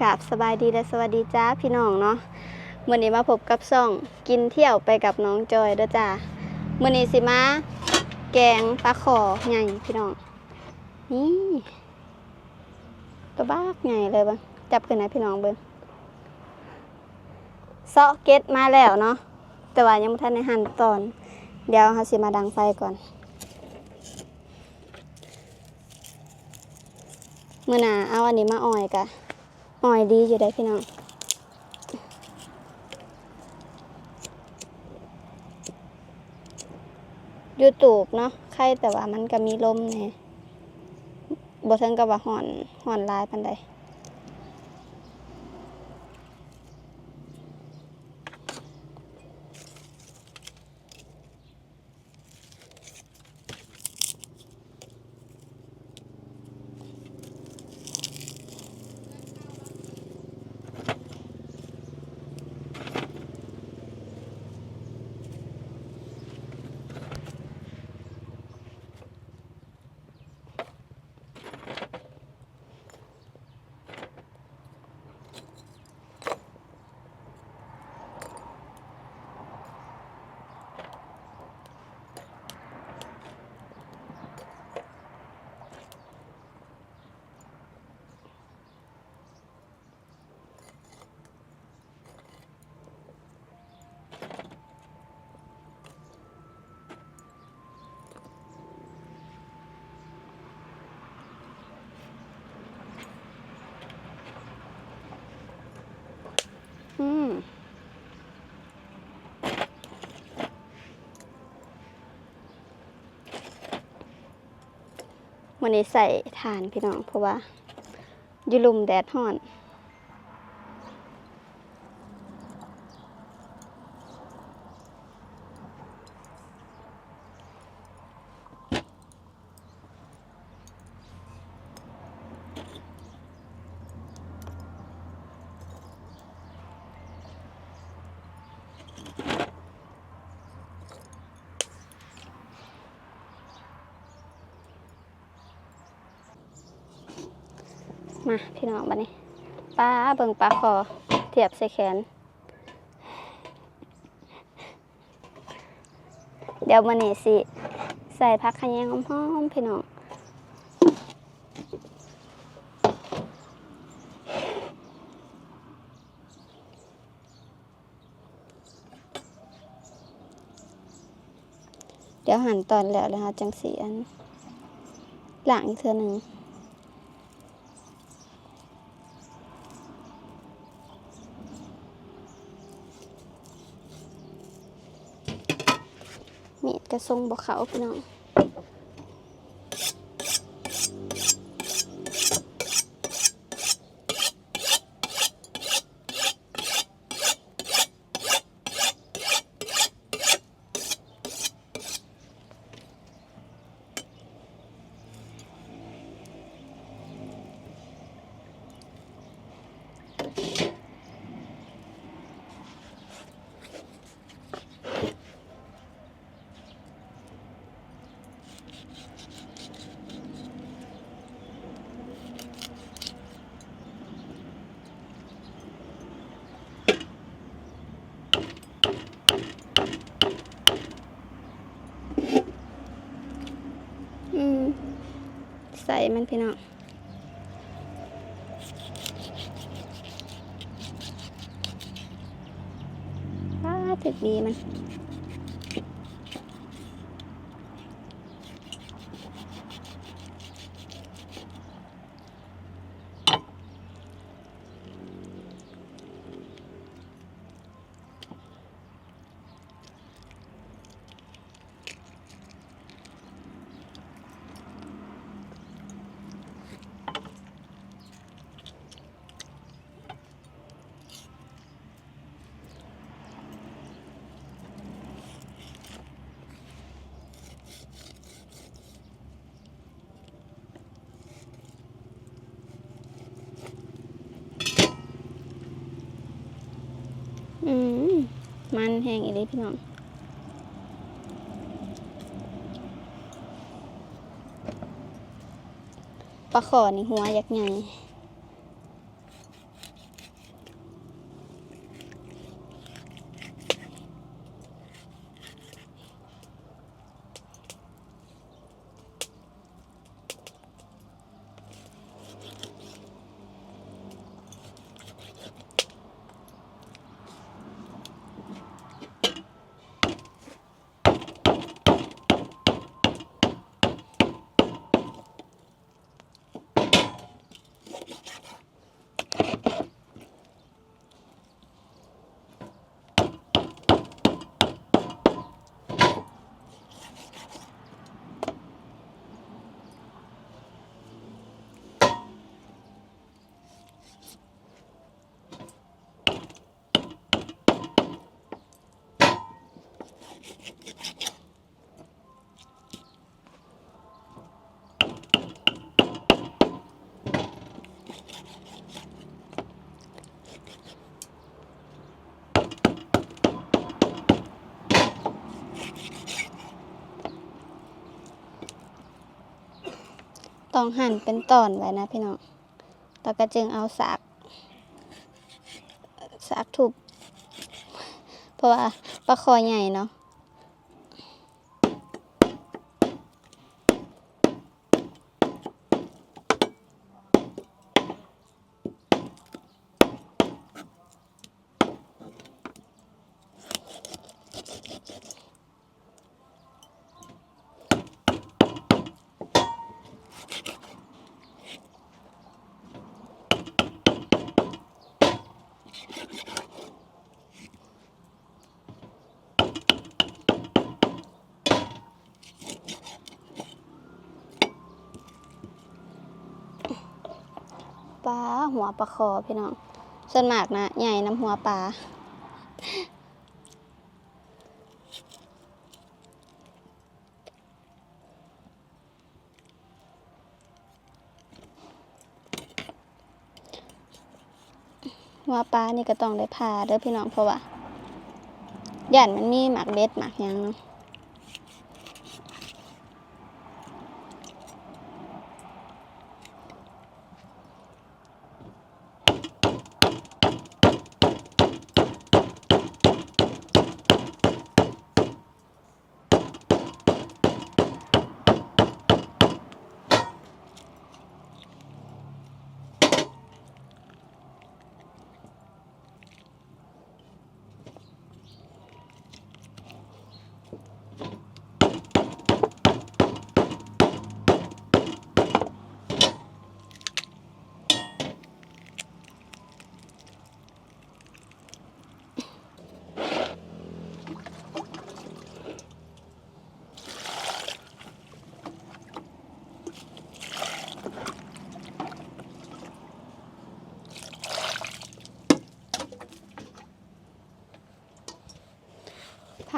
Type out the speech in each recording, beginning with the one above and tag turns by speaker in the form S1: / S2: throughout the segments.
S1: กราบสบายดีและสวัสดีจ้าพี่น้องเนาะมื่อนี้มาพบกับซ่องกินเที่ยวไปกับน้องจอยด้อจ้ามื่อนี้สิมาแกงปลาขอใหญ่พี่น้องนี่ตัวบ้ากใหญ่เลยบ้งจับขึ้นให้พี่น้องเบิ้งเซาะเก็ตมาแล้วเนาะแต่ว่ายังไม่ทันในหั่นตอน เดี๋ยวเราสิมาดังไฟก่อนมื่อหนาเอาอันนี้มาอ่อยกะ อ่อยดีอยู่ได้พี่น้องยูทูบเนาะใครแต่ว่ามันก็มีลมเนี่ยบ่ถึงกับว่าห่อนห่อนลายปันใด อืมวันนี้ใส่ทานพี่น้อง เพราะว่าอยู่ลุมแดดห่อน มาพี่น้องบัดนี้ปลาเบิ่งปลาคอเทียบใส่แขน เดี๋ยวมันนี้สิ ใส่ผักขยงหอมๆพี่น้องเดี๋ยวหั่นตอนแล้วแล้วเราจังสีอันหลังอีกเทื่อหนึ่ง มีดกระทรงบอกเขาพี่น้องอืม ใส่มันพี่น้องว้าถึกดีมัน อืม มันแห้งอีเลยพี่น้องปลาขอนี่หัวยักษ์ใหญ่ ต้องหั่นเป็นตอนไว้นะพี่น้องแล้วก็จึงเอาสากสากถูกเพราะว่าปลาคอใหญ่เนาะ วปลาคอพี่น้องส่วนมากนะใหญ่น้ำหัวปลาหัวปลานี่ก็ต้องได้ผ่าเด้อพี่น้องเพราะว่าย่านมันมีหมักเด็ดหมักยังเนาะ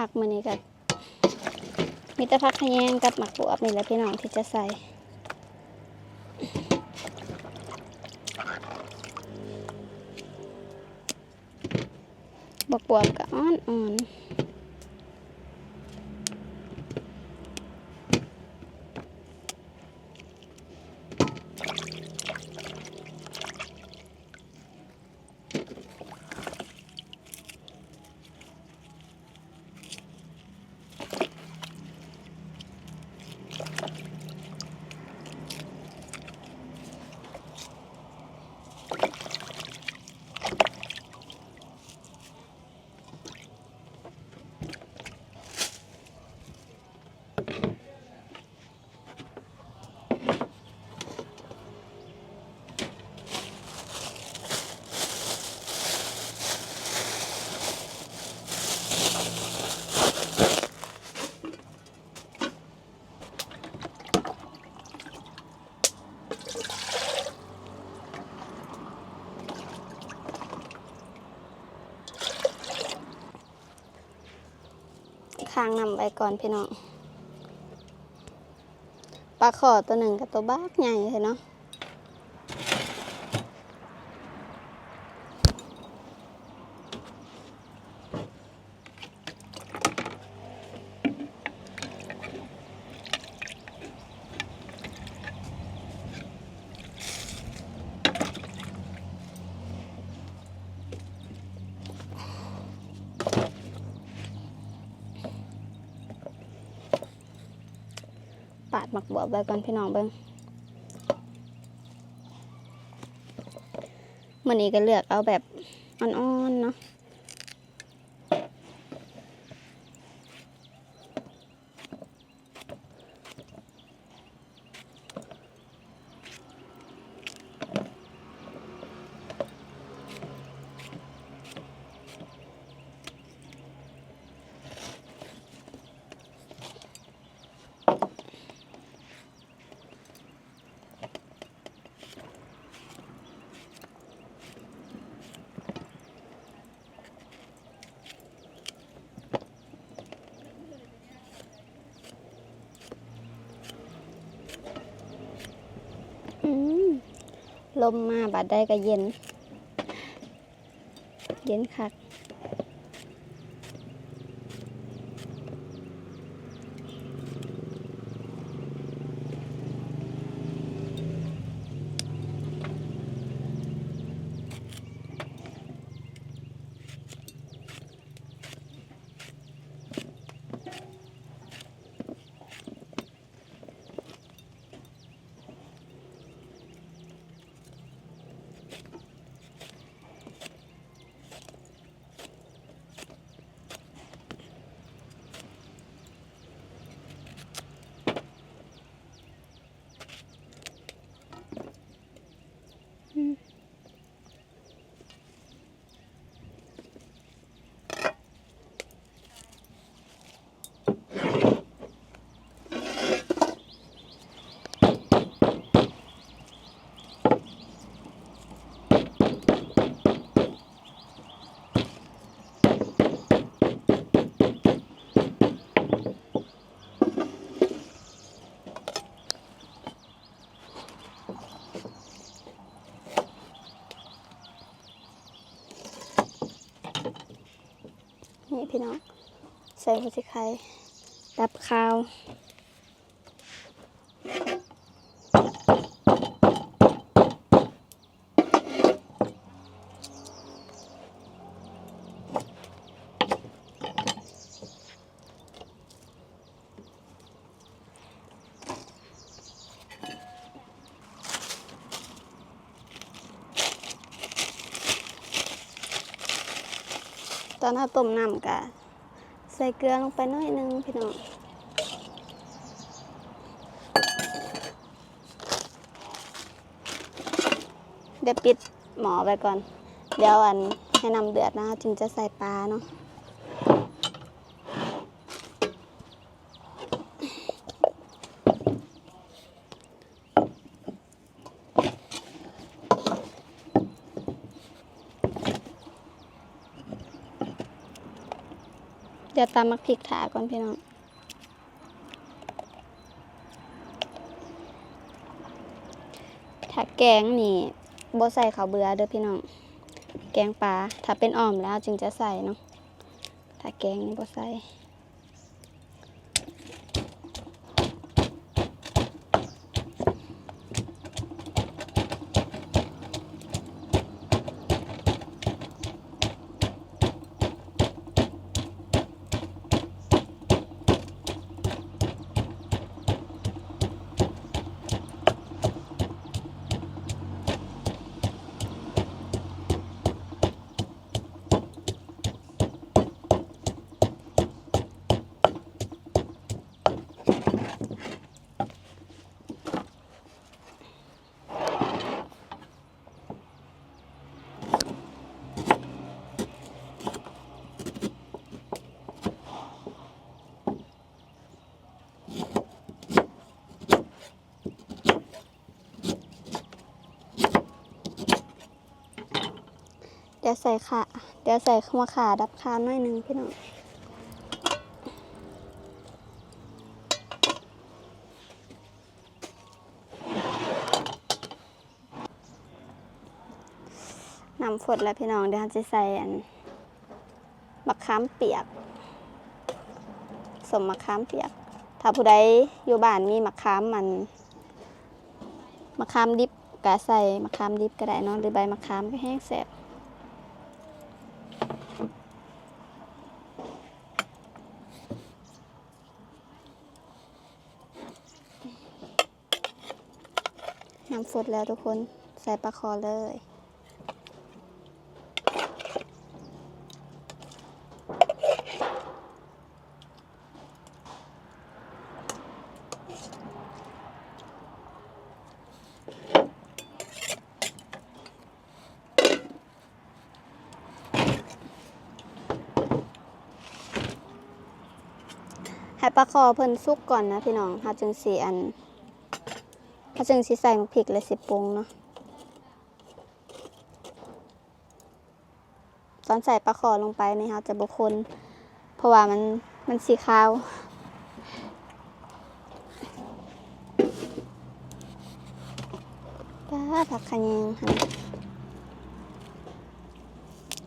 S1: กมันนี่ก็มีแต่พักขแยงกับหมักบวบนี่แหละพี่น้องที่จะใส่บวบบวบก็อ่อนอ่ ค้างนำไปก่อนพี่น้องปลาขอตัวหนึ่งกับตัวบ้ากใหญ่เลยเนาะ ปาดหมักบวบ ไปก่อนพี่น้องเบิ้งมันนี้ก็เลือกเอาแบบอ่อนๆเนาะอืม ลมมาบาดได้ก็เย็น เย็นคัก พี่น้องใส่หัวสิไข่ดับข้าว อนเราต้มน้ำกะใส่เกลือลงไปน้อยนึงพี่น้องเดี๋ยวปิดหมอไปก่อน เดี๋ยวอันให้นำเดือดนะคะจึงจะใส่ปลาเนาะ เดี๋ยวตามมักพริกถาก่อนพี่น้องถ้าแกงนี่บ่ใส่ข้าวเบื่อเด้อพี่น้อง แกงปลาถ้าเป็นอ่อมแล้วจึงจะใส่เนาะถ้าแกงนี่บ่ใส่ ใส่ขาเดี๋ยวใส่หัวขาดับคาหน่อยหนึงพี่น้องน้ำฝดแล้วพี่น้องเดี๋ยวจะใส่อันมะขามเปียก สมมะขามเปียก ถ้าผู้ใดอยู่บ้านมีมะขามมันมะขามดิบก็ใส่มะขามดิบก็ได้นาะหรือใบมะขามก็แห้งแซ่บ น้ำฝดแล้วทุกคน ใส่ปลาคอเลย ให้ปลาคอเพิ่นสุกก่อนนะพี่น้องเฮาจึงสีอัน เฮาจึงสิใส่มกพริกและสิปรุงเนาะตอนใส่ปลาคอลงไปนี่เฮาจะบ่คนเพราะว่ามันมันสีขาวป้าผักขะแยงค่ะ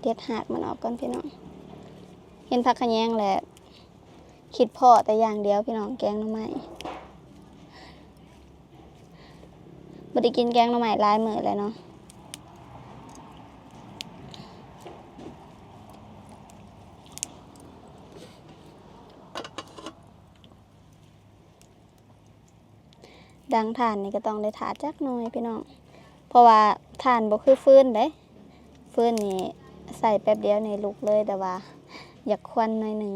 S1: เด็ดหากมันออกก่อนพี่น้อง เห็นผักขะแยงแหละ คิดพ่อแต่อย่างเดียวพี่น้องแกงหน่อไม้ บ่ได้กินแกงหน่อไม้หลายมื้อเลยเนาะดังทานนี่ก็ต้องได้ถาจักหน่อยพี่น้อง เพราะว่าทานบ่คือฟืนเด้ฟืนนี่ใส่แป๊บเดียวในลุกเลยแต่ว่า อยากควันหน่อยหนึ่ง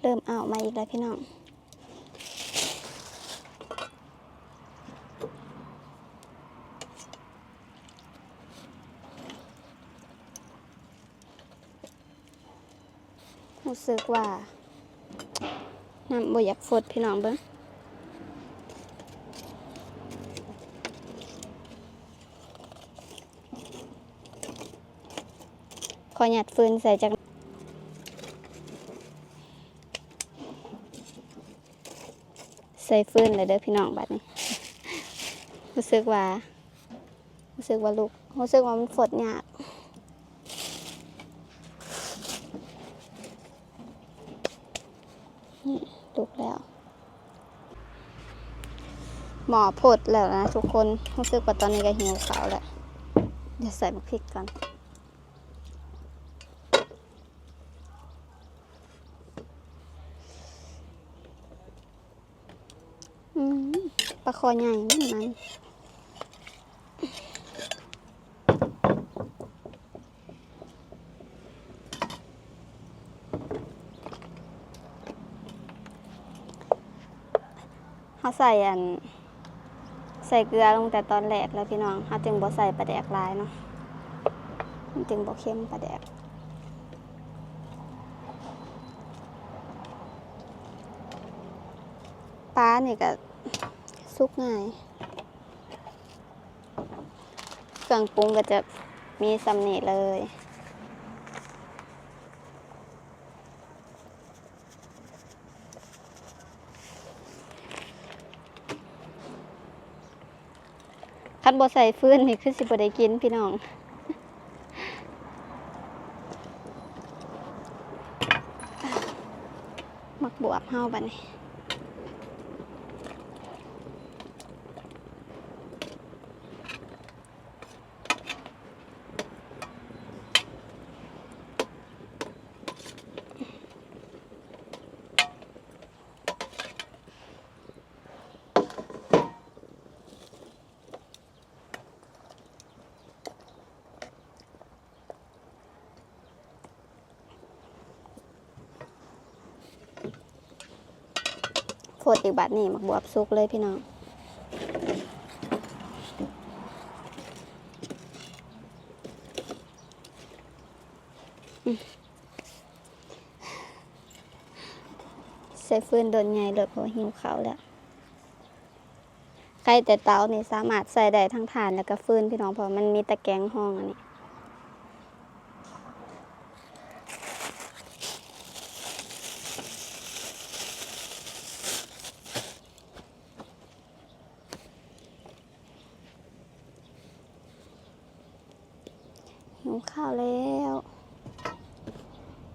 S1: เริ่มเอามาอีก แล้วพี่น้องนรู้สึกว่าน้ำบ่อยากฟดพี่น้องเบิ้งขอหยัดฟืนใส่จาก ใส่ฟืนเลยเด้อพี่น้องบัดนี้ รู้สึกว่า รู้สึกว่าลูก รู้สึกว่ามันฝดยากนี่ลุกแล้ว หมอผดแล้วนะทุกคน รู้สึกว่าตอนนี้ก็หิวขาวแล้ว เดี๋ยวใส่มะพริกก่อน อืม ปลาคอใหญ่มันมันเขาใส่อัน ใส่เกลือลงแต่ตอนแรกแล้วพี่น้องเขาจึงบ่ใส่ปลาแดกลายเนาะมันจึงบ่เค็มปลาแดกปลานี่ก็ สุกง่าย เครื่องปรุงก็จะมีสำเนีเลยคันบ่ใส่ฟืนนี่คือสิบ่ได้กินพี่น้อง มักบวบเฮาบัดนี้ โฟดอีกบาทนี่มักบวบสุกเลยพี่น้องใส่ฟืนโดนไงเลยเพราะหิวเขาแล้วใครแต่เตานี่สามารถใส่ได้ทั้งถ่านแล้วก็ฟืนพี่น้องเพราะมันมีตะแกรงห้องอันนี้ หิวข้าวแล้ว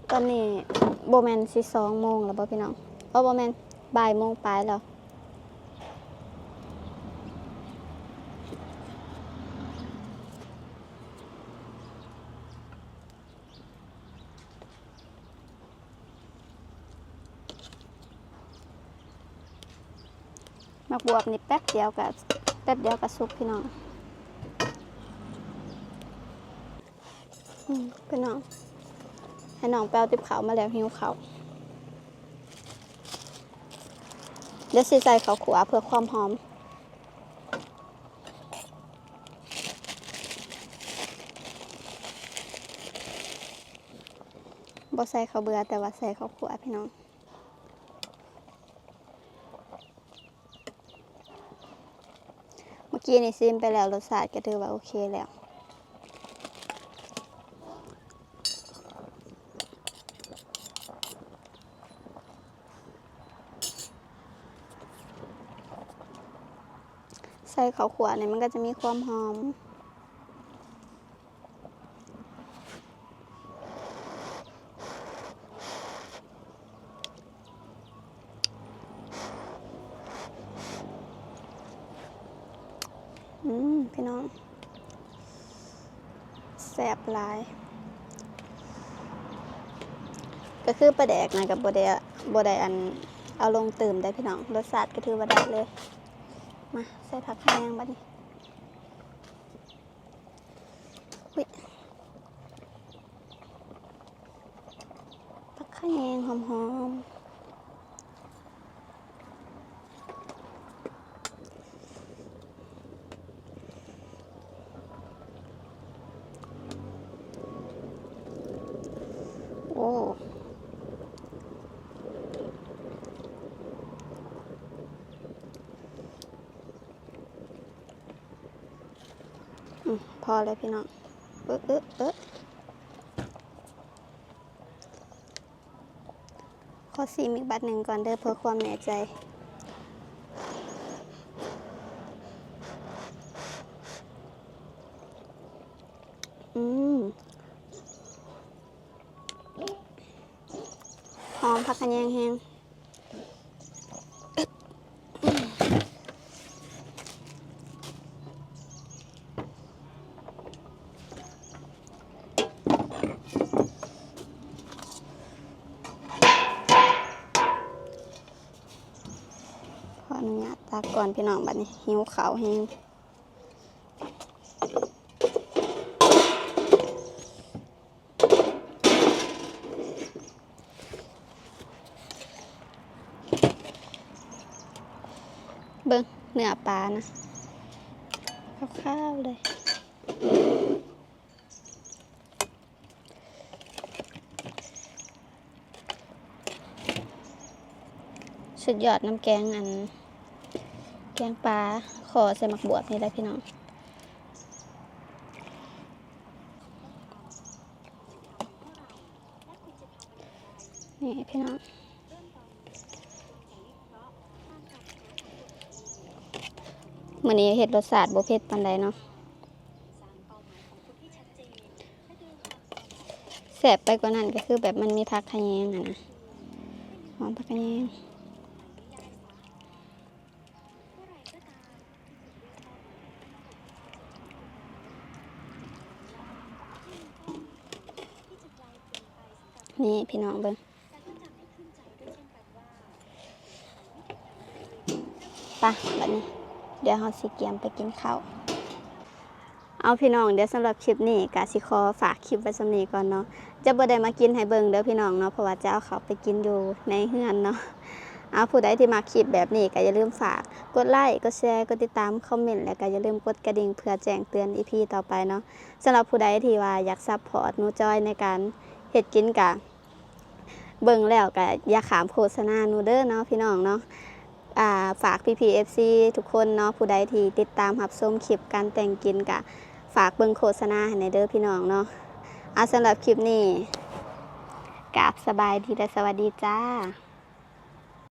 S1: ตอนนี้โบ แมนสิสองโมงแล้วบ่พี่น้องเออโบแมนบ่ายโมงปลายแล้วมักบวบนี่แป๊บเดียวกับแป๊บเดียวกับสุกพี่น้องอืมพี่น้อง ให้น้องแปลติบเขาวมาแล้วหิวเขาวเดี๋ยวสิใส่ข้าวขัวเพื่อความหอมบ่ใส่ข้าเบื่อแต่ว่าใส่ข้าวขัวพี่น้องเมื่อกี้นี่ซิมไปแล้วรสชาติก็ถือว่าโอเคแล้ว ส่ข้าวขวเนี่ยมันก็จะมีความหอม อืม พี่น้องแซ่บหลาย ก็คือปลาแดกนะกับบไดบไดอันเอาลงตื่มได้พี่น้องรสชาติก็ถือว่าได้เลย มาใส่ผักแห้งบัดนี้วิผักแห้งหอมๆ โอ้ อืมพอเลยพี่น้องเออเออเออขอซีมอีกบัตรหนึ่งก่อนเด้อเพื่อความแน่ใจอืมหอมผักกระแยงแห้งขออนุญาตตักก่อน พี่น้องบัดนี้หิวขาวแห้งเบิ้งเนื้อปลานะข้าวๆเลยสุดยอดน้ำแกงอัน กงปลาขอใส่หมักบวบนี่แหละพี่น้องนี่พี่น้องมื้อนี้เฮ็ดรสชาติบ่เผ็ดปานใดเนาะแซ่บไปกว่านั้นก็คือแบบมันมีผักขะแยงอะนะหอมผักขะแยง นี่พี่น้องเบิ่งไปะบัดนี้ เดี๋ยวเราสิเกียมไปกินข้าวเอาพี่น้องเดี๋ยวสำหรับคลิปนี้กาสิขอฝากคลิปไว้สำนีก่อนเนาะจะบ่ได้มากินให้เบิ่งเด้อพี่น้องเนาะเพราะว่าจะเอาเขาไปกินอยู่ในเฮือนเนาะเอาผู้ใดที่มาคลิปแบบนี้ก็อย่าลืมฝากกดไลค์กดแชร์กดติดตามคอมเมนต์แล้วก็อย่าลืมกดกระดิ่งเพื่อแจ้งเตือนอีพีต่อไปเนาะสำหรับผู้ใดที่ว่าอยากซัพพอร์ตนูจอยในการเฮ็ดกินกะ เบิ่งแล้วก็อย่าขามโฆษณาหนูเด้อเนาะพี่น้องเนาะอ่าฝาก PPFC ทุกคนเนาะผู้ใดที่ติดตามหับชมคลิปการแต่งกินกะฝากเบิ่งโฆษณาให้ในเด้อพี่น้องเนาะเอาสำหรับคลิปนี้กราบสบายดีและสวัสดีจ้า